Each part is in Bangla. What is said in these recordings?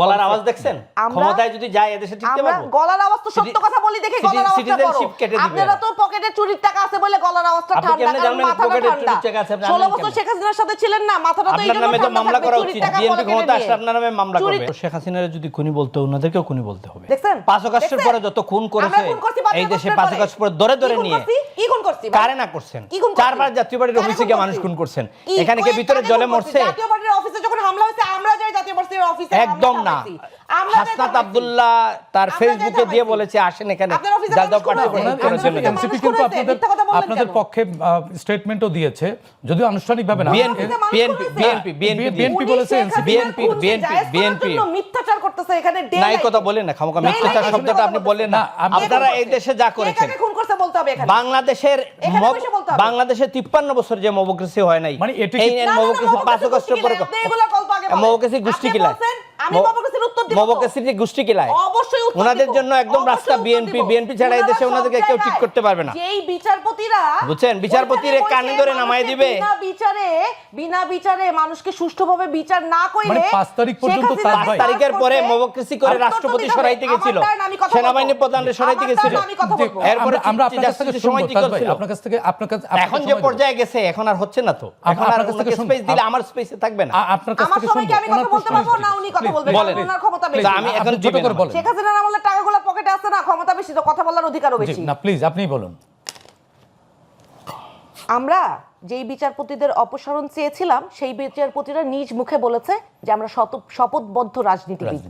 গলার আওয়াজ দেখছেন? ক্ষমতায় যদি যায় এদেশে টিকতে পারব? গলার আওয়াজ তো সত্য কথা বলি দেখে গলার আওয়াজটা বড়। আপনারা তো পকেটে চুরির টাকা আছে বলে গলার আওয়াজটা ঠান্ডা কারণ মাথাটা ঠান্ডা? চুরির টাকা আছে? আপনি 16 বছর শেখ হাসিনার সাথে ছিলেন না মাথাটা তো এই আপনার জন্য ঠান্ডা মামলা করা উচিত বিএনপি ক্ষমতা আসলে আপনার নামে মামলা করবে। শেখ হাসিনার যদি খুনি বলতে ওনাদেরকেও খুনি বলতে হবে। দেখছেন? পাঁচ আগস্টের পরে যত খুন করেছে এই দেশে পাঁচ পরে। আগস্ট পরে ধরে ধরে নিয়ে কি খুন করছি? কারে না করছেন? কি খুন করছি? চারবার জাতীয় পার্টির অফিসে গিয়ে মানুষ খুন করছেন। এখানে কি ভিতরে জলে? মরছে। হামলা হয়েছে আমরা যাই জাতীয় অফিসে একদম না। হাসনাত আব্দুল্লাহ তার ফেসবুকে দিয়ে বলেছে আসেন এখানে। করেছে, আপনাদের? পক্ষে স্টেটমেন্টও দিয়েছে। যদিও আনুষ্ঠানিকভাবে না। BNP BNP BNP BNP BNP বলেছে বিএনপি, বিএনপি, বিএনপি মিথ্যাচার করতেছে এখানে নাই কথা বলেন না খামোকা মিথ্যাচার শব্দটা আপনি কথা বললেন না। আপনারা এই দেশে যা করেছেন। বলতে হবে এখানে। বাংলাদেশের। বাংলাদেশে তিপ্পান্ন বছর যে মবক্রেসি হয় নাই মানে এই মবক্রেসি গোষ্ঠী পরে। মবক্রেসি আমি মবক্রেসির উত্তর দিব তো। গোষ্ঠী কিলায় অবশ্যই উত্তর ওনাদের জন্য একদম রাস্তা বিএনপি বিএনপি ছাড়া এই দেশে ওনাদেরকে কেউ ঠিক করতে পারবে না যেই বিচারপতিরা বুঝছেন? বিচারপতিরে কানে ধরে নামায় দিবে। বিনা বিচারে বিনা বিচারে মানুষকে সুষ্ঠুভাবে বিচার না কইলে মানে তারিখ পর্যন্ত তার যে তারিখের পরে করছে, করে রাষ্ট্রপতি সরাইতে গেছিল সেনাবাহিনী বলব। প্রধানরে সরাইতে গেছিল টার্ন, আমি কথা জি, বলব। এরপরে আমরা- আমরা আপনার কাছ থেকে সময় কি করছিল? আপনার কাছ থেকে আপনার কাছে এখন যে পর্যায়ে গেছে এখন আর হচ্ছে না তো এখন আর আপনার কাছ থেকে ওনাকে শুনব। স্পেস দিলে আমার স্পেসে থাকবে না আপনার কাছ থেকে আমি কথা বলতে পারব না উনি কথা Please, বলবেন বলেন। ওনার ক্ষমতা বেশি। আমি এখন ছোট করে বলেন। শেখ হাসিনার আমলে টাকাগুলো পকেটে আছে না ক্ষমতা বেশি তো কথা বলার অধিকারও বেশি। না প্লিজ আপনি বলুন। আমরা যেই বিচারপতিদের অপসারণ চেয়েছিলাম সেই বিচারপতিরা নিজ মুখে বলেছে যে আমরা শপথবদ্ধ রাজনীতিবিদ।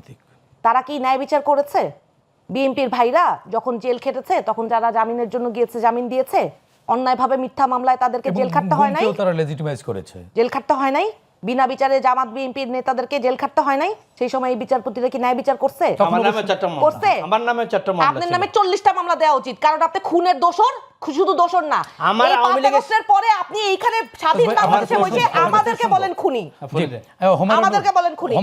তারা কি ন্যায় বিচার করেছে? বিএনপির ভাইরা যখন জেল খেটেছে তখন যারা জামিনের জন্য গিয়েছে জামিন দিয়েছে অন্যায়ভাবে মিথ্যা মামলায় তাদেরকে জেল খাটতে হয় নাই? তারা লেজিটিমাইজ করেছে। জেল খাটতে হয় নাই? বিনা বিচারে জামাত বিএনপির নেতাদেরকে জেল খাটতে হয় নাই? সেই সময় এই বিচারপতিরা কি ন্যায় বিচার করছে? আমার নামে চারটা মামলা করছে? আমার নামে চারটা মামলা আপনার। নামে চল্লিশটা মামলা দেওয়া উচিত। কারণ আপনি খুনের দোষর? শুধু দোষর না আমার আওয়ামী লীগের- পরে আপনি এইখানে স্বাধীন বাংলাদেশে বসে আমাদেরকে বলেন খুনি হ্যাঁ, আমাদেরকে বলেন খুনি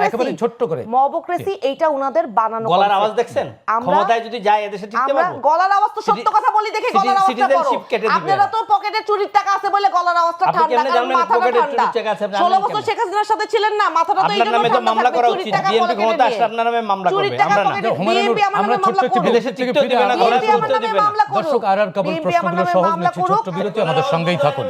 একেবারে ছোট্ট করে মবক্রেসি এইটা উনাদের বানানো গলার আওয়াজ দেখছেন ক্ষমতায় যদি যায় এদেশে টিকতে আমরা পারব গলার আওয়াজ তো সত্য কথা বলি দেখে গলার আওয়াজটা বড় দিবে। আপনারা তো পকেটে চুরির টাকা আছে বলে গলার আওয়াজটা আপনি ঠান্ডা কেমনে কারণ জানলেন মাথাটা পকেটে ঠান্ডা চুরির টাকা আছে? আপনি 16 বছর শেখ হাসিনার সাথে ছিলেন না মাথাটা তো এই আপনার জন্য নামে তো মামলা করা উচিত। বিএনপি ক্ষমতা। আসলে আপনার নামে মামলা করবে। আমরা না। পকেটে হুমায়ুন আমার ছোট্ট মামলা একটি বিদেশে থেকে টিকতেও ফিরে দিবে না, আসছি। গলায় BNP আমার তুলতেও নামে দিবে না। মামলা করুক। দর্শক আর আর কেবল প্রশ্নগুলো সহজ নিচ্ছি ছোট্ট বিরতি আমাদের সঙ্গেই থাকুন।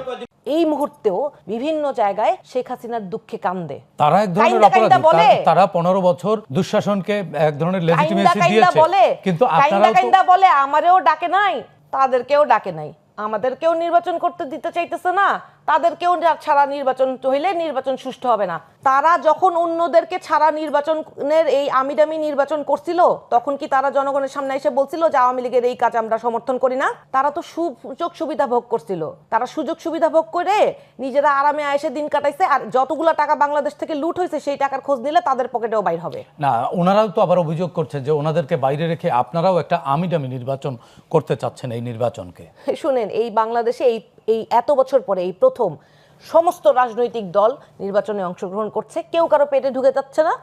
এই মুহূর্তেও বিভিন্ন জায়গায় শেখ হাসিনার দুঃখে কান্দে। তারা এক ধরনের অপরাধী। তারা- তারা পনেরো বছর দুঃশাসনকে এক ধরনের লেজিটিমেসি দিয়েছে। কিন্তু আপনারা বলে আমারেও ডাকে নাই তাদেরকেও ডাকে নাই। আমাদেরকেও নির্বাচন করতে দিতে চাইতেছে না তাদেরকেও ছাড়া নির্বাচন হইলে নির্বাচন সুষ্ঠু হবে না। তারা যখন অন্যদেরকে ছাড়া নির্বাচনের এই আমিডামি নির্বাচন করছিল তখন কি তারা জনগণের সামনে এসে বলছিল যে আওয়ামী লীগের এই কাজ আমরা সমর্থন করি না? তারা তো সুযোগ সুবিধা ভোগ করছিল। তারা সুযোগ সুবিধা ভোগ করে নিজেরা আরামে আয়েসে দিন কাটাইছে আর যতগুলা টাকা বাংলাদেশ থেকে লুট হয়েছে সেই টাকার খোঁজ নিলে তাদের পকেটেও বাইর হবে। না ওনারাও তো আবার অভিযোগ করছে যে ওনাদেরকে বাইরে রেখে আপনারাও একটা আমিডামি নির্বাচন করতে চাচ্ছেন এই নির্বাচনকে। শুনেন এই বাংলাদেশে এই এই এত বছর পরে এই প্রথম সমস্ত রাজনৈতিক দল নির্বাচনে অংশগ্রহণ করছে। কেউ কারও পেটে ঢুকে যাচ্ছে না।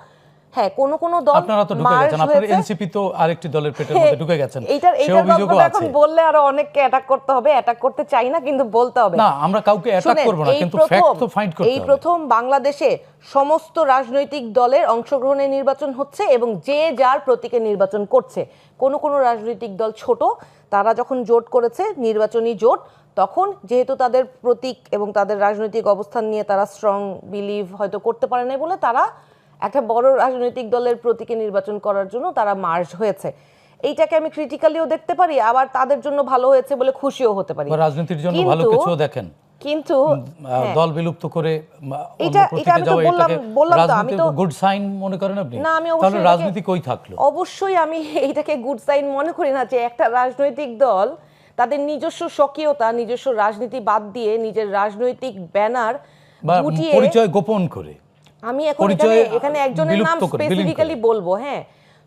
হ্যাঁ কোন কোন দল আপনারা তো ঢুকে গেছেন। আপনার এনসিপি তো আরেকটি দলের পেটের মধ্যে ঢুকে গেছেন। এইটার এইটার এখন বললে আরও অনেককে অ্যাটাক করতে হবে। অ্যাটাক করতে চাই না কিন্তু বলতে হবে। না আমরা কাউকে অ্যাটাক করব না কিন্তু ফ্যাক্ট তো ফাইন্ড করতে এই প্রথম বাংলাদেশে সমস্ত রাজনৈতিক দলের অংশগ্রহণে নির্বাচন হচ্ছে এবং যে যার প্রতীকে নির্বাচন করছে। কোন কোন রাজনৈতিক দল ছোট তারা যখন জোট করেছে নির্বাচনী জোট তখন যেহেতু তাদের প্রতীক এবং তাদের রাজনৈতিক অবস্থান নিয়ে তারা স্ট্রং বিলিভ হয়তো করতে পারে নাই বলে তারা একটা বড় রাজনৈতিক দলের প্রতীকে নির্বাচন করার জন্য তারা মার্জ হয়েছে। এইটাকে আমি ক্রিটিক্যালিও দেখতে পারি আবার তাদের জন্য ভালো হয়েছে বলে খুশিও হতে পারি। রাজনীতির জন্য ভালো কিন্তু- কিছুও দেখেন। কিন্তু হ্যাঁ। দল বিলুপ্ত করে এটা- এটা আমি তো বললাম- বললাম তো, আমি তো- গুড সাইন মনে করেন আপনি? না আমি অবশ্যই রাজনীতি কই থাকল? অবশ্যই আমি এটাকে গুড সাইন মনে করি না যে একটা রাজনৈতিক দল তাদের নিজস্ব স্বকীয়তা নিজস্ব রাজনীতি বাদ দিয়ে নিজের রাজনৈতিক ব্যানার গুটিয়ে পরিচয় গোপন করে। আমি এখন এখানে এখানে একজনের নাম। স্পেসিফিক্যালি বলব হ্যাঁ।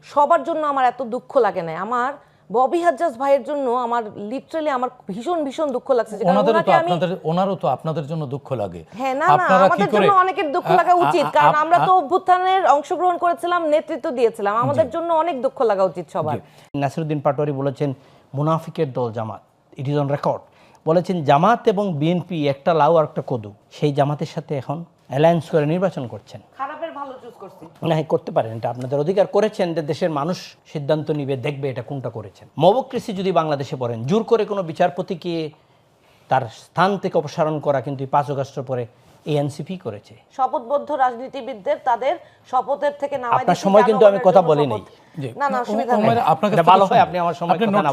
সবার জন্য আমার এত দুঃখ লাগে না। আমার ববি হাজ্জাজ ভাইয়ের জন্য আমার লিটারালি আমার ভীষণ ভীষণ দুঃখ লাগছে। যে কারণ তো আপনাদের ওনারও তো আপনাদের জন্য দুঃখ লাগে। হ্যাঁ না না আমাদের জন্য অনেকের দুঃখ লাগা উচিত কারণ আমরা তো অভ্যুত্থানের অংশগ্রহণ করেছিলাম নেতৃত্ব দিয়েছিলাম। আমাদের জন্য অনেক দুঃখ লাগা উচিত সবার। নাসিরুদ্দিন পাটোয়ারি বলেছেন মুনাফিকের দল Jamaat it is on record বলেছেন জামাত এবং বিএনপি একটা লাউ আর একটা কদু সেই জামাতের সাথে এখন অ্যালায়েন্স করে নির্বাচন করছেন। ভালো চুজ করছি। না করতে পারেন এটা আপনাদের অধিকার। করেছেন যে দেশের মানুষ সিদ্ধান্ত নিবে দেখবে এটা কোনটা করেছেন। মবক্রেসি যদি বাংলাদেশে পড়েন জোর করে কোনো বিচারপতিকে তার স্থান থেকে অপসারণ করা কিন্তু পাঁচ আগস্ট পরে এএনসিপি করেছে। শপথবদ্ধ রাজনীতিবিদদের তাদের শপথের থেকে নামাই আপনার সময় কিন্তু আমি কথা বলি নাই। জি। না না অসুবিধা নেই। আপনার থেকে ভালো হয় আপনি আমার সময় কথা না।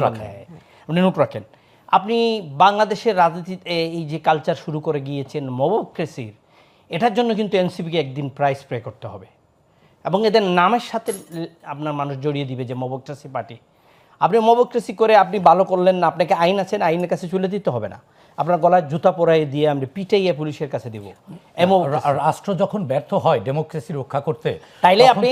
আপনি নোট রাখেন। আপনি বাংলাদেশের রাজনীতিতে এই যে কালচার শুরু করে গিয়েছেন মবক্রেসির এটার জন্য কিন্তু এনসিপিকে একদিন প্রাইস পে করতে হবে। এবং এদের নামের সাথে আপনার মানুষ জড়িয়ে দিবে যে মবক্রেসি পার্টি। আপনি মবক্রেসি করে আপনি ভালো করলেন না আপনাকে আইন আছেন আইনের কাছে চলে দিতে হবে না। আপনার গলায় জুতা পরাই দিয়ে আমরা পিটাইয়ে পুলিশের কাছে দিব। এমন রাষ্ট্র যখন ব্যর্থ হয় ডেমোক্রেসি রক্ষা করতে তাইলে আপনি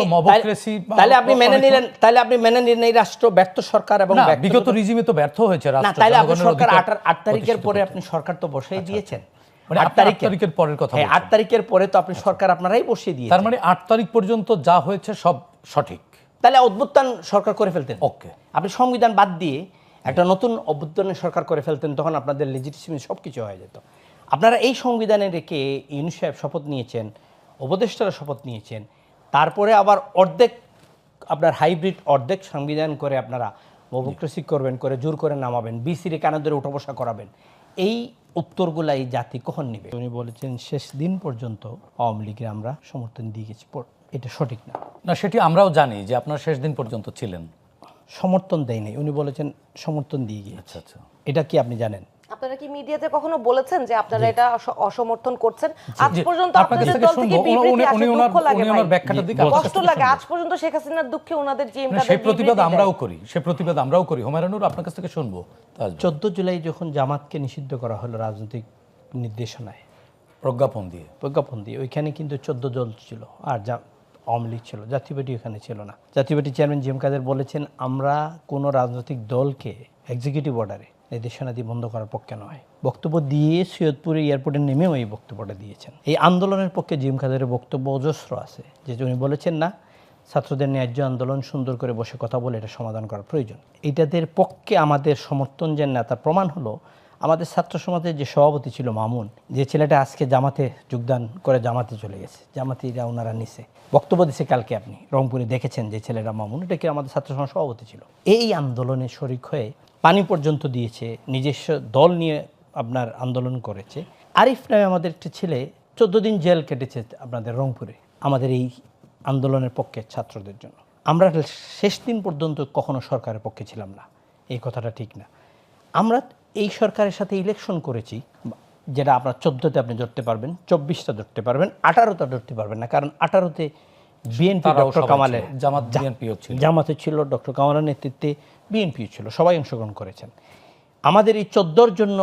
তাইলে- আপনি মেনে নিলেন তাইলে আপনি মেনে নিলেন এই রাষ্ট্র ব্যর্থ সরকার এবং বিগত রিজিমে তো ব্যর্থ হয়েছে না রাষ্ট্র তাইলে আপনি সরকার আট আট তারিখের পরে আপনি সরকার তো বসেই দিয়েছেন। মানে আট তারিখের পরের কথা হ্যাঁ আট তারিখের পরে তো আপনি সরকার আপনারাই বসিয়ে দিয়েছেন। তার মানে আট তারিখ পর্যন্ত যা হয়েছে সব সঠিক। তাহলে অভ্যুত্থান সরকার করে ফেলতেন। ওকে। আপনি সংবিধান বাদ দিয়ে একটা নতুন অভ্যুত্থানের সরকার করে ফেলতেন তখন আপনাদের লেজিটিসিমি সব কিছু হয়ে যেত। আপনারা এই সংবিধানে রেখে সাহেব শপথ নিয়েছেন উপদেষ্টারা শপথ নিয়েছেন তারপরে আবার অর্ধেক আপনার হাইব্রিড অর্ধেক সংবিধান করে আপনারা মবক্রেসি করবেন করে জোর করে নামাবেন বিসিরে কানে ধরে উঠা বসা করাবেন? এই উত্তরগুলা এই জাতি কখন নেবে? উনি বলেছেন শেষ দিন পর্যন্ত আওয়ামী লীগের আমরা সমর্থন দিয়ে গেছি। এটা সঠিক না। না সেটি আমরাও জানি যে আপনার শেষ দিন পর্যন্ত ছিলেন। সমর্থন দেয়নি উনি বলেছেন সমর্থন দিয়ে গিয়েছে। আচ্ছা আচ্ছা। এটা কি আপনি জানেন? আপনারা কি মিডিয়াতে কখনো বলেছেন যে আপনারা এটা অসমর্থন করছেন? আজ পর্যন্ত আপনাদের দল থেকে বিবৃতি আসে দুঃখ লাগে কষ্ট লাগে। আজ পর্যন্ত শেখ হাসিনার দুঃখে ওনাদের না, সেই প্রতিবাদ আমরাও করি সেই প্রতিবাদ আমরাও করি। হুমায়ুনুর আপনার কাছ থেকে শুনব। তাজমল। চোদ্দ জুলাই যখন জামাতকে নিষিদ্ধ করা হলো রাজনৈতিক নির্দেশনায় প্রজ্ঞাপন দিয়ে। প্রজ্ঞাপন দিয়ে ওইখানে কিন্তু চোদ্দ দল ছিল আর যা আওয়ামী লীগ ছিল জাতীয় পার্টি ওখানে ছিল না। জাতীয় পার্টি চেয়ারম্যান জিএম কাদের বলেছেন আমরা কোনো রাজনৈতিক দলকে এক্সিকিউটিভ অর্ডারে নির্দেশনা বন্ধ করার পক্ষে নয়। বক্তব্য দিয়ে সৈয়দপুরে এয়ারপোর্টে নেমেও এই বক্তব্যটা দিয়েছেন। এই আন্দোলনের পক্ষে জিম খাদের বক্তব্য অজস্র আছে, যে উনি বলেছেন না, ছাত্রদের ন্যায্য আন্দোলন সুন্দর করে বসে কথা বলে এটা সমাধান করার প্রয়োজন। এটাদের পক্ষে আমাদের সমর্থন যে না তার প্রমাণ হলো আমাদের ছাত্র সমাজের যে সভাপতি ছিল মামুন, যে ছেলেটা আজকে জামাতে যোগদান করে জামাতে চলে গেছে, জামাতিরা ওনারা নিছে। বক্তব্য দিছে কালকে আপনি, রংপুরে দেখেছেন যে ছেলেটা মামুন, এটা কি আমাদের ছাত্র সমাজ সভাপতি ছিল? এই আন্দোলনে শরিক হয়ে পানি পর্যন্ত দিয়েছে, নিজস্ব দল নিয়ে আপনার আন্দোলন করেছে। আরিফ নামে আমাদের একটি ছেলে, চোদ্দ দিন জেল কেটেছে আপনাদের রংপুরে, আমাদের এই আন্দোলনের পক্ষে ছাত্রদের জন্য। আমরা শেষ দিন পর্যন্ত কখনো সরকারের পক্ষে ছিলাম না, এই কথাটা ঠিক না। আমরা এই সরকারের সাথে ইলেকশন করেছি যেটা আপনার চোদ্দোতে আপনি ধরতে পারবেন চব্বিশটা ধরতে পারবেন আঠারোটা ধরতে পারবেন না কারণ আঠারোতে বিএনপি ডক্টর কামালের জামাত বিএনপিও ছিল। জামাতে ছিল ডক্টর কামালের নেতৃত্বে বিএনপিও ছিল সবাই অংশগ্রহণ করেছেন। আমাদের এই চোদ্দোর জন্য